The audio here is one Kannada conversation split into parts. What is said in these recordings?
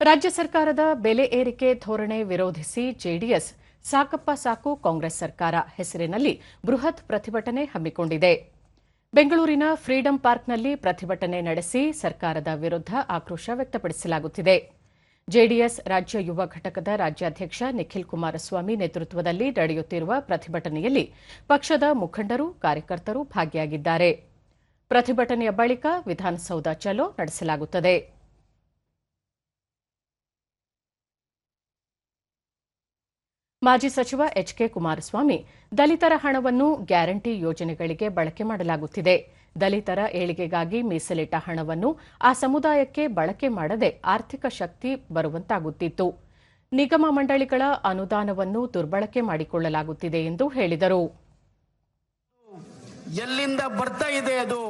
ರಾಜ್ಯ ಸರ್ಕಾರದ ಬೆಲೆ ಏರಿಕೆ ಧೋರಣೆ ವಿರೋಧಿಸಿ ಜೆಡಿಎಸ್, ಸಾಕಪ್ಪ ಸಾಕು ಕಾಂಗ್ರೆಸ್ ಸರ್ಕಾರ ಹೆಸರಿನಲ್ಲಿ ಬೃಹತ್ ಪ್ರತಿಭಟನೆ ಹಮ್ಮಿಕೊಂಡಿದೆ. ಬೆಂಗಳೂರಿನ ಫ್ರೀಡಂ ಪಾರ್ಕ್ನಲ್ಲಿ ಪ್ರತಿಭಟನೆ ನಡೆಸಿ ಸರ್ಕಾರದ ವಿರುದ್ಧ ಆಕ್ರೋಶ ವ್ಯಕ್ತಪಡಿಸಲಾಗುತ್ತಿದೆ. ಜೆಡಿಎಸ್ ರಾಜ್ಯ ಯುವ ಘಟಕದ ರಾಜ್ಯಾಧ್ಯಕ್ಷ ನಿಖಿಲ್ ಕುಮಾರಸ್ವಾಮಿ ನೇತೃತ್ವದಲ್ಲಿ ನಡೆಯುತ್ತಿರುವ ಪ್ರತಿಭಟನೆಯಲ್ಲಿ ಪಕ್ಷದ ಮುಖಂಡರು, ಕಾರ್ಯಕರ್ತರು ಭಾಗಿಯಾಗಿದ್ದಾರೆ. ಪ್ರತಿಭಟನೆಯ ಬಳಿಕ ವಿಧಾನಸೌಧ ಚಲೋ ನಡೆಸಲಾಗುತ್ತದೆ. ಮಾಜಿ ಸಚಿವ ಎಚ್ಕೆ ಕುಮಾರಸ್ವಾಮಿ ದಲಿತರ ಹಣವನ್ನು ಗ್ಯಾರಂಟಿ ಯೋಜನೆಗಳಿಗೆ ಬಳಕೆ ಮಾಡಲಾಗುತ್ತಿದೆ. ದಲಿತರ ಏಳಿಗೆಗಾಗಿ ಮೀಸಲಿಟ್ಟ ಹಣವನ್ನು ಆ ಸಮುದಾಯಕ್ಕೆ ಬಳಕೆ ಮಾಡದೆ ಆರ್ಥಿಕ ಶಕ್ತಿ ಬರುವಂತಾಗುತ್ತಿತ್ತು. ನಿಗಮ ಮಂಡಳಿಗಳ ಅನುದಾನವನ್ನು ದುರ್ಬಳಕೆ ಮಾಡಿಕೊಳ್ಳಲಾಗುತ್ತಿದೆ ಎಂದು ಹೇಳಿದರು. ಎಲ್ಲಿಂದ ಬರ್ತಾ ಇದೆ ಅದು?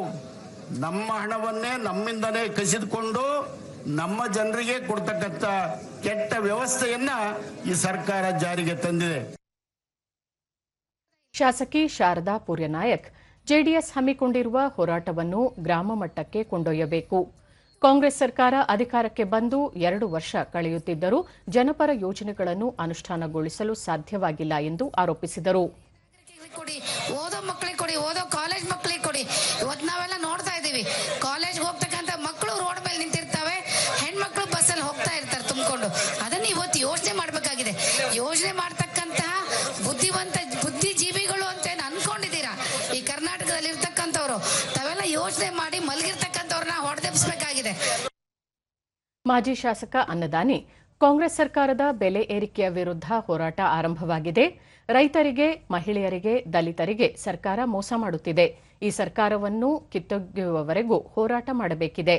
ನಮ್ಮ ಹಣವನ್ನೇ ನಮ್ಮಿಂದನೇ ಕಸಿದುಕೊಂಡು ನಮ್ಮ ಜನರಿಗೆ ಕೊಡ್ತಕ್ಕಂಥ ಕೆಟ್ಟ ವ್ಯವಸ್ಥೆಯನ್ನ ಈ ಸರ್ಕಾರ ಜಾರಿಗೆ ತಂದಿದೆ. ಶಾಸಕಿ ಶಾರದಾ ಪೂರ್ಯನಾಯಕ್ ಜೆಡಿಎಸ್ ಹಮ್ಮಿಕೊಂಡಿರುವ ಹೋರಾಟವನ್ನು ಗ್ರಾಮ ಮಟ್ಟಕ್ಕೆ ಕೊಂಡೊಯ್ಯಬೇಕು. ಕಾಂಗ್ರೆಸ್ ಸರ್ಕಾರ ಅಧಿಕಾರಕ್ಕೆ ಬಂದು ಎರಡು ವರ್ಷ ಕಳೆಯುತ್ತಿದ್ದರೂ ಜನಪರ ಯೋಜನೆಗಳನ್ನು ಅನುಷ್ಠಾನಗೊಳಿಸಲು ಸಾಧ್ಯವಾಗಿಲ್ಲ ಎಂದು ಆರೋಪಿಸಿದರು. ಕರ್ನಾಟಕದಲ್ಲಿ ಇರ್ತಕ್ಕಂಥವ್ರು ತಾವೆಲ್ಲ ಯೋಚನೆ ಮಾಡಿ ಮಲಗಿರ್ತಕ್ಕಂಥವ್ರನ್ನ ಹೊಡೆದೆಬ್ಸ್ಬೇಕಾಗಿದೆ. ಮಾಜಿ ಶಾಸಕ ಅನ್ನದಾನಿ ಕಾಂಗ್ರೆಸ್ ಸರ್ಕಾರದ ಬೆಲೆ ಏರಿಕೆಯ ವಿರುದ್ಧ ಹೋರಾಟ ಆರಂಭವಾಗಿದೆ. ರೈತರಿಗೆ ಮಹಿಳೆಯರಿಗೆ ದಲಿತರಿಗೆ ಸರ್ಕಾರ ಮೋಸ ಮಾಡುತ್ತಿದೆ. ಈ ಸರ್ಕಾರವನ್ನು ಕಿತ್ತೊಗೆಯುವವರೆಗೂ ಹೋರಾಟ ಮಾಡಬೇಕಿದೆ.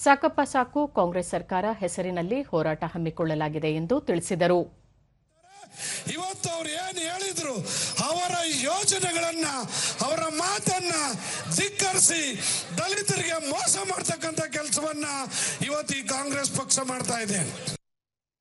ಸಾಕಪ್ಪ ಸಾಕು ಕಾಂಗ್ರೆಸ್ ಸರ್ಕಾರ ಹೆಸರಿನಲ್ಲಿ ಹೋರಾಟ ಹಮ್ಮಿಕೊಳ್ಳಲಾಗಿದೆ ಎಂದು ತಿಳಿಸಿದರು. ಇವತ್ತು ಅವರು ಏನು ಹೇಳಿದ್ರು? ಅವರ ಯೋಜನೆಗಳನ್ನ ಮಾತನ್ನ ಧಿಕ್ಕರಿಸಿ ದಲಿತರಿಗೆ ಮೋಸ ಮಾಡ್ತಕ್ಕಂಥ ಕೆಲಸವನ್ನ ಇವತ್ತು ಕಾಂಗ್ರೆಸ್ ಪಕ್ಷ ಮಾಡ್ತಾ ಇದೆ.